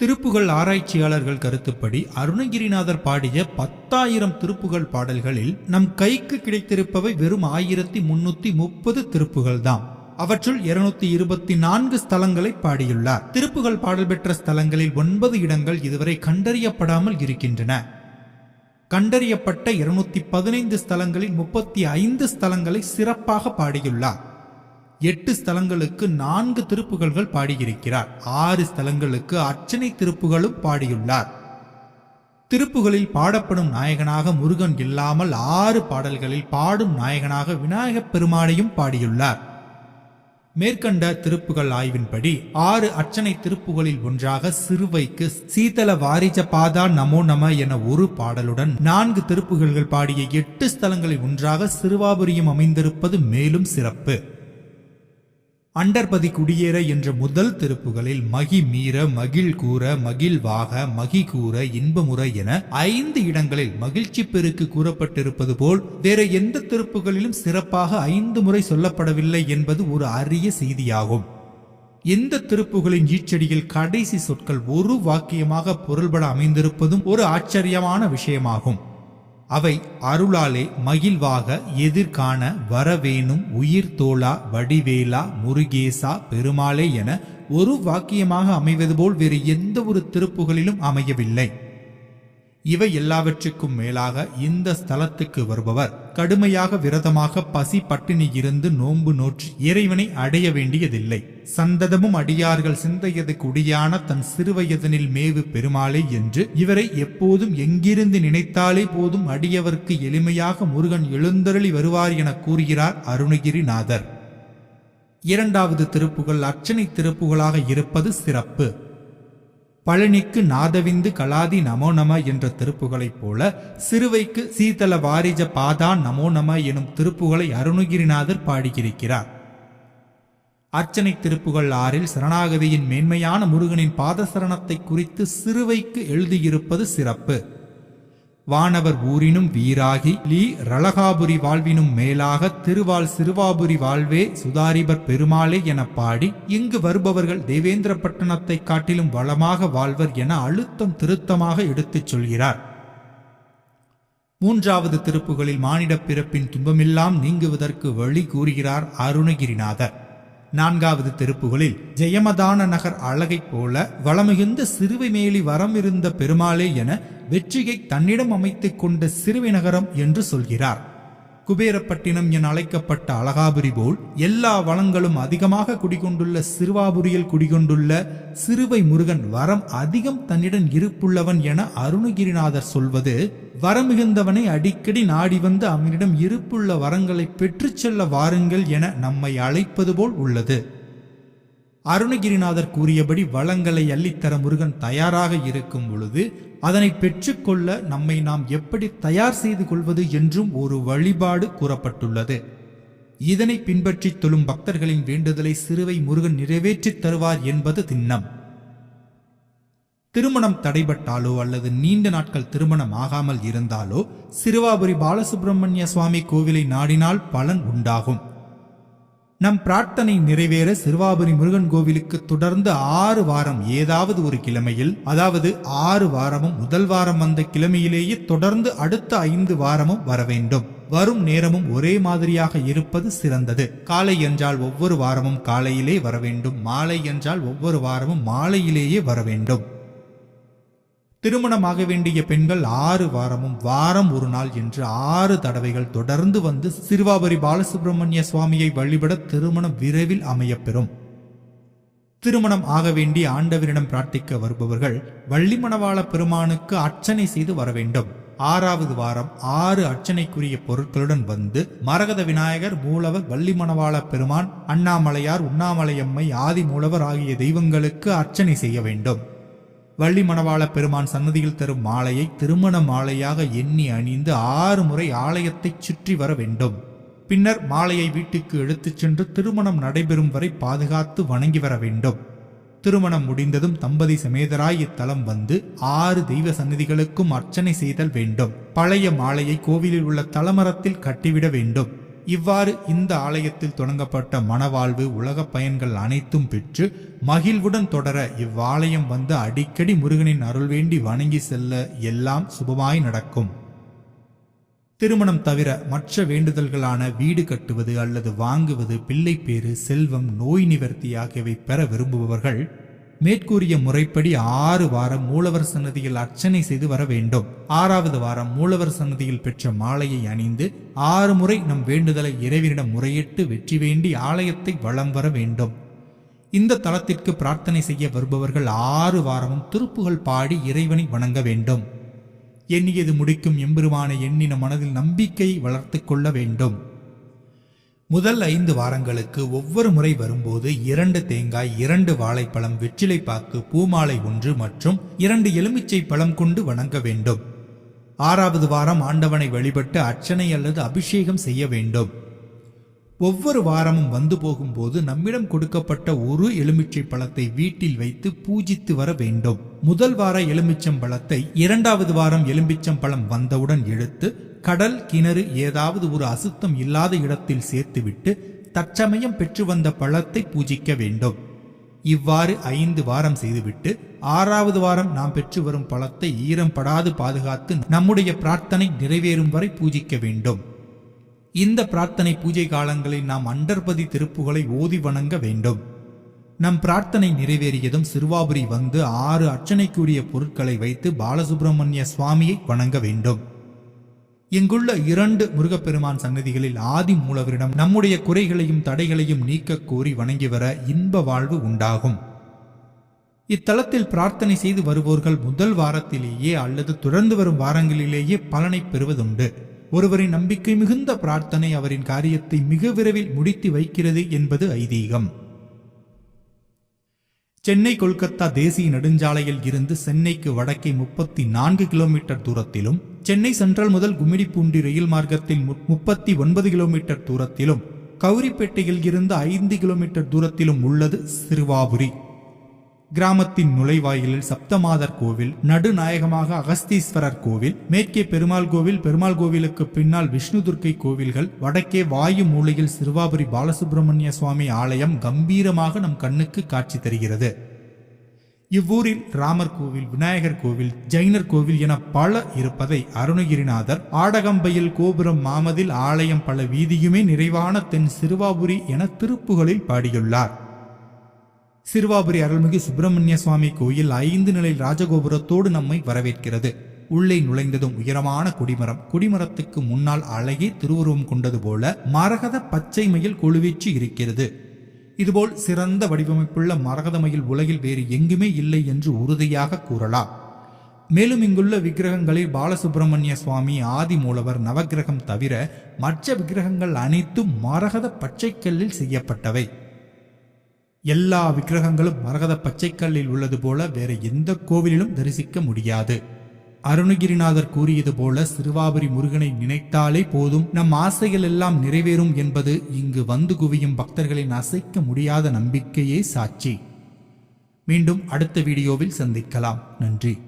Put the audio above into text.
திருப்புகள் ஆராய்ச்சியாளர்கள் கருத்துப்படி அருணகிரிநாதர் பாடிய பத்தாயிரம் திருப்புகள் பாடல்களில் நம் கைக்கு கிடைத்திருப்பவை வெறும் ஆயிரத்தி முன்னூத்தி முப்பது திருப்புகள் தான் அவற்றுள் இருநூத்தி இருபத்தி நான்கு ஸ்தலங்களை பாடியுள்ளார். திருப்புகள் பாடல் பெற்ற ஸ்தலங்களில் ஒன்பது இடங்கள் இதுவரை கண்டறியப்படாமல் இருக்கின்றன. கண்டறியப்பட்ட இருநூத்தி பதினைந்து ஸ்தலங்களில் முப்பத்தி ஐந்து ஸ்தலங்களை சிறப்பாக பாடியுள்ளார். எட்டு ஸ்தலங்களுக்கு நான்கு திருப்புகள்கள் பாடியிருக்கிறார். ஆறு ஸ்தலங்களுக்கு அர்ச்சனை திருப்புகளும் பாடியுள்ளார். திருப்புகளில் பாடப்படும் நாயகனாக முருகன் இல்லாமல் ஆறு பாடல்களில் பாடும் நாயகனாக விநாயகப் பெருமானையும் பாடியுள்ளார். மேற்கண்ட திருப்புகள் ஆய்வின்படி ஆறு அர்ச்சனை திருப்புகளில் ஒன்றாக சிறுவைக்கு சீதல வாரிஜ பாதா நமோ நம என ஒரு பாடலுடன் நான்கு திருப்புகள்கள் பாடிய எட்டு ஸ்தலங்களில் ஒன்றாக சிறுவாபுரியும் அமைந்திருப்பது மேலும் சிறப்பு. அண்டர்பதி குடியேற என்ற முதல் திருப்புகளில் மகி மீற மகிழ் கூற மகிழ்வாக மகி கூற இன்பமுறை என ஐந்து இடங்களில் மகிழ்ச்சி பெருக்கு கூறப்பட்டிருப்பது போல் வேற எந்த திருப்புகளிலும் சிறப்பாக ஐந்து முறை சொல்லப்படவில்லை என்பது ஒரு அரிய செய்தியாகும். எந்த திருப்புகளின் ஈச்சடியில் கடைசி சொற்கள் ஒரு வாக்கியமாக பொருள்பட அமைந்திருப்பதும் ஒரு ஆச்சரியமான விஷயமாகும். அவை அருளாலே மகிழ்வாக எதிர்காண வரவேணும் உயிர் தோளா வடிவேலா முருகேசா பெருமாளே என ஒரு வாக்கியமாக அமைவது போல் வேறு எந்த ஒரு திருப்புகளிலும் அமையவில்லை. இவை எல்லாவற்றுக்கும் மேலாக இந்த ஸ்தலத்துக்கு வருபவர். கடுமையாக விரதமாக பசி பட்டினி இருந்து நோன்பு நோற்று இறைவனை அடைய வேண்டியதில்லை. சந்ததமும் அடியார்கள் சிந்தையது குடியான தன் சிறுவயதனில் மேவு பெருமாளே என்று இவரை எப்போதும் எங்கிருந்து நினைத்தாலே போதும் அடியவர்க்கு எளிமையாக முருகன் எழுந்தருளி வருவார் என கூறுகிறார் அருணகிரிநாதர். இரண்டாவது திருப்புகள் அர்ச்சனை திருப்புகளாக இருப்பது சிறப்பு. பழனிக்கு நாதவிந்து கலாதி நமோ நம என்ற திருப்புகளைப் போல சிறுவைக்கு சீதல வாரிஜ பாதா நமோ நம எனும் திருப்புகளை அருணகிரிநாதர் பாடியிருக்கிறார். அர்ச்சனை திருப்புகள் ஆறில் சரணாகதியின் மேன்மையான முருகனின் பாதசரணத்தை குறித்து சிறுவைக்கு எழுதியிருப்பது சிறப்பு. வானவர் ஊரினும் வீராகி லீ ரளகாபுரி வாழ்வினும் மேலாக திருவால் சிறுவாபுரி வாழ்வே சுதாரிபர் பெருமாளே என பாடி இங்கு வருபவர்கள் தேவேந்திர பட்டணத்தை காட்டிலும் வளமாக வாழ்வர் என அழுத்தம் திருத்தமாக எடுத்துச் சொல்கிறார். மூன்றாவது திருப்புகளில் மானிடப் பிறப்பின் துன்பமெல்லாம் நீங்குவதற்கு வழி கூறுகிறார் அருணகிரிநாதர். நான்காவது திருப்புகளில் ஜெயமதான நகர் அழகைப் போல வளமிகுந்த சிறுவை மேலி வரம் இருந்த பெருமாளே என வெற்றியை தன்னிடம் அமைத்துக் கொண்ட சிறுவை நகரம் என்று சொல்கிறார். குபேரப்பட்டினம் என அழைக்கப்பட்ட அழகாபுரி போல் எல்லா வளங்களும் அதிகமாக குடிகொண்டுள்ள சிறுவாபுரியில் குடிகொண்டுள்ள சிறுவை முருகன் வரம் அதிகம் தன்னிடம் இருப்புள்ளவன் என அருணகிரிநாதர் சொல்வது வரமிகுந்தவனை அடிக்கடி நாடி வந்து அவனிடம் இருப்புள்ள வரங்களை பெற்றுச் செல்ல வாருங்கள் என நம்மை அழைப்பது போல் உள்ளது. அருணகிரிநாதர் கூறியபடி வளங்களை அள்ளித்தர முருகன் தயாராக இருக்கும் பொழுது அதனை பெற்றுக்கொள்ள நம்மை நாம் எப்படி தயார் செய்து கொள்வது என்றும் ஒரு வழிபாடு கூறப்பட்டுள்ளது. இதனை பின்பற்றித் தொழும் பக்தர்களின் வேண்டுதலை சிறுவை முருகன் நிறைவேற்றித் தருவார் என்பது திண்ணம். திருமணம் தடைபட்டாலோ அல்லது நீண்ட நாட்கள் திருமணம் ஆகாமல் இருந்தாலோ சிறுவாபுரி பாலசுப்பிரமணிய சுவாமி கோவிலை நாடினால் பலன் உண்டாகும். நம் பிரார்த்தனை நிறைவேற சிறுவாபுரி முருகன் கோவிலுக்கு தொடர்ந்து ஆறு வாரம் ஏதாவது ஒரு கிழமையில் அதாவது ஆறு வாரமும் முதல் வாரம் வந்த கிழமையிலேயே தொடர்ந்து அடுத்த ஐந்து வாரமும் வர வேண்டும். வரும் நேரமும் ஒரே மாதிரியாக இருப்பது சிறந்தது. காலை என்றால் ஒவ்வொரு வாரமும் காலையிலே வர வேண்டும். மாலை என்றால் ஒவ்வொரு வாரமும் மாலையிலேயே வர வேண்டும். திருமணமாக வேண்டிய பெண்கள் ஆறு வாரமும் வாரம் ஒரு நாள் என்று ஆறு தடவைகள் தொடர்ந்து வந்து சிறுவாபுரி பாலசுப்பிரமணிய சுவாமியை வழிபட திருமணம் விரைவில் அமையப்பெறும். திருமணம் ஆக வேண்டி ஆண்டவரிடம் பிரார்த்திக்க வருபவர்கள் வள்ளிமணவாள பெருமானுக்கு அர்ச்சனை செய்து வர வேண்டும். ஆறாவது வாரம் ஆறு அர்ச்சனைக்குரிய பொருட்களுடன் வந்து மரகத விநாயகர் மூலவர் வள்ளிமணவாள பெருமான் அண்ணாமலையார் உண்ணாமலையம்மை ஆதி மூலவர் ஆகிய தெய்வங்களுக்கு அர்ச்சனை செய்ய வேண்டும். வள்ளி மணவாள பெருமான் சன்னதியில் தரும் மாலையை திருமண மாலையாக எண்ணி அணிந்து ஆறு முறை ஆலயத்தைச் சுற்றி வர வேண்டும். பின்னர் மாலையை வீட்டுக்கு எடுத்துச் சென்று திருமணம் நடைபெறும் வரை பாதுகாத்து வணங்கி வர வேண்டும். திருமணம் முடிந்ததும் தம்பதி சமேதராய் இத்தலம் வந்து ஆறு தெய்வ சன்னதிகளுக்கும் அர்ச்சனை செய்தல் வேண்டும். பழைய மாலையை கோவிலில் உள்ள தலமரத்தில் கட்டிவிட வேண்டும். இவ்வாறு இந்த ஆலயத்தில் தொடங்கப்பட்ட மனவாழ்வு உலக பயன்கள் அனைத்தும் பெற்று மகிழ்வுடன் தொடர இவ்வாலயம் வந்து அடிக்கடி முருகனின் அருள் வேண்டி வணங்கி செல்ல எல்லாம் சுபமாய் நடக்கும். திருமணம் தவிர மற்ற வேண்டுதல்களான வீடு கட்டுவது அல்லது வாங்குவது பிள்ளைப்பேறு செல்வம் நோய் நிவர்த்தி ஆகியவை பெற விரும்புபவர்கள் மேற்கூறிய முறைப்படி ஆறு வாரம் மூலவர் சன்னதியில் அர்ச்சனை செய்து வர வேண்டும். ஆறாவது வாரம் மூலவர் சன்னதியில் பெற்ற மாலையை அணிந்து ஆறு முறை நம் வேண்டுதலை இறைவனிடம் முறையிட்டு வெற்றி வேண்டி ஆலயத்தை வலம் வர வேண்டும். இந்த தலத்திற்கு பிரார்த்தனை செய்ய வருபவர்கள் ஆறு வாரமும் திருப்புகள் பாடி இறைவனை வணங்க வேண்டும். எண்ணியது முடிக்கும் எம்பெருமான எண்ணின மனதில் நம்பிக்கையை வளர்த்து கொள்ள வேண்டும். முதல் ஐந்து வாரங்களுக்கு ஒவ்வொரு முறை வரும்போது இரண்டு தேங்காய் இரண்டு வாழைப்பழம் வெற்றிலைப்பாக்கு பூமாலை ஒன்று மற்றும் இரண்டு எலுமிச்சை பழம் கொண்டு வணங்க வேண்டும். ஆறாவது வாரம் ஆண்டவனை வழிபட்டு அர்ச்சனை அல்லது அபிஷேகம் செய்ய வேண்டும். ஒவ்வொரு வாரமும் வந்து போகும்போது நம்மிடம் கொடுக்கப்பட்ட ஒரு எலுமிச்சை பழத்தை வீட்டில் வைத்து பூஜித்து வர வேண்டும். முதல் வார எலுமிச்சம் பழத்தை இரண்டாவது வாரம் எலுமிச்சம் பழம் வந்தவுடன் எடுத்து கடல் கிணறு ஏதாவது ஒரு அசுத்தம் இல்லாத இடத்தில் சேர்த்துவிட்டு தற்சமயம் பெற்று வந்த பழத்தை பூஜிக்க வேண்டும். இவ்வாறு ஐந்து வாரம் செய்துவிட்டு ஆறாவது வாரம் நாம் பெற்று வரும் பழத்தை ஈரம் படாது பாதுகாத்து நம்முடைய பிரார்த்தனை நிறைவேறும் வரை பூஜிக்க வேண்டும். இந்த பிரார்த்தனை பூஜை காலங்களில் நாம் அண்டர்பதி திருப்புகளை ஓதி வணங்க வேண்டும். நம் பிரார்த்தனை நிறைவேறியதும் சிறுவாபுரி வந்து ஆறு அர்ச்சனைக்குரிய பொருட்களை வைத்து பாலசுப்பிரமணிய சுவாமியை வணங்க வேண்டும். இங்குள்ள இரண்டு முருகப்பெருமான் சன்னதிகளில் ஆதி மூலவரிடம் நம்முடைய குறைகளையும் தடைகளையும் நீக்க கோரி வணங்கி வர இன்ப வாழ்வு உண்டாகும். இத்தலத்தில் பிரார்த்தனை செய்து வருவோர்கள் முதல் வாரத்திலேயே அல்லது தொடர்ந்து வரும் வாரங்களிலேயே பலனை பெறுவதுண்டு. ஒருவரின் நம்பிக்கை மிகுந்த பிரார்த்தனை அவரின் காரியத்தை மிக விரைவில் முடித்து வைக்கிறது என்பது ஐதீகம். சென்னை கொல்கத்தா தேசிய நெடுஞ்சாலையில் இருந்து சென்னைக்கு வடக்கே முப்பத்தி நான்கு கிலோமீட்டர் தூரத்திலும் சென்னை சென்ட்ரல் முதல் கும்மிடிப்பூண்டி ரயில் மார்க்கத்தில் மு- முப்பத்தி ஒன்பது கிலோமீட்டர் தூரத்திலும் கௌரிப்பேட்டையில் இருந்து ஐந்து கிலோமீட்டர் தூரத்திலும் உள்ளது சிறுவாபுரி. கிராமத்தின் நுழைவாயிலில் சப்தமாதர் கோவில் நடுநாயகமாக அகஸ்தீஸ்வரர் கோவில் மேற்கே பெருமாள் கோவில் பெருமாள் கோவிலுக்கு பின்னால் விஷ்ணு துர்க்கை கோவில்கள் வடக்கே வாயு மூலையில் சிறுவாபுரி பாலசுப்பிரமணிய சுவாமி ஆலயம் கம்பீரமாக நம் கண்ணுக்கு காட்சி தருகிறது. இவ்வூரில் ராமர் கோவில் விநாயகர் கோவில் ஜெயினர் கோவில் என பல இருப்பதை அருணகிரிநாதர் ஆடகம்பையில் கோபுரம் மாமதில் ஆலயம் பல வீதியுமே நிறைவான தென் சிறுவாபுரி என திருப்புகளில் பாடியுள்ளார். சிறுவாபுரி அருள்மிகு சுப்பிரமணிய சுவாமி கோயில் ஐந்து நிலை ராஜகோபுரத்தோடு நம்மை வரவேற்கிறது. உள்ளே நுழைந்ததும் உயரமான குடிமரம் குடிமரத்துக்கு முன்னால் அழகே திருவுருவம் கொண்டது போல மரகத பச்சை மயில் கொழுவீச்சு இருக்கிறது. இதுபோல் சிறந்த வடிவமைப்புள்ள மரகதமயில் உலகில் வேறு எங்குமே இல்லை என்று உறுதியாக கூறலாம். மேலும் இங்குள்ள விக்கிரகங்களில் பாலசுப்பிரமணிய சுவாமி ஆதி மூலவர் நவக்கிரகம் தவிர மற்ற விக்கிரகங்கள் அனைத்தும் மரகத பச்சைக்கல்லில் செய்யப்பட்டவை. எல்லா விக்கிரகங்களும் மரகத பச்சைக்கல்லில் உள்ளது போல வேற எந்த கோவிலிலும் தரிசிக்க முடியாது. அருணகிரிநாதர் கூறியது போல சிறுவாபுரி முருகனை நினைத்தாலே போதும். நம் ஆசைகள் எல்லாம் நிறைவேறும் என்பது இங்கு வந்து குவியும் பக்தர்களின் அசைக்க முடியாத நம்பிக்கையே சாட்சி. மீண்டும் அடுத்த வீடியோவில் சந்திக்கலாம். நன்றி.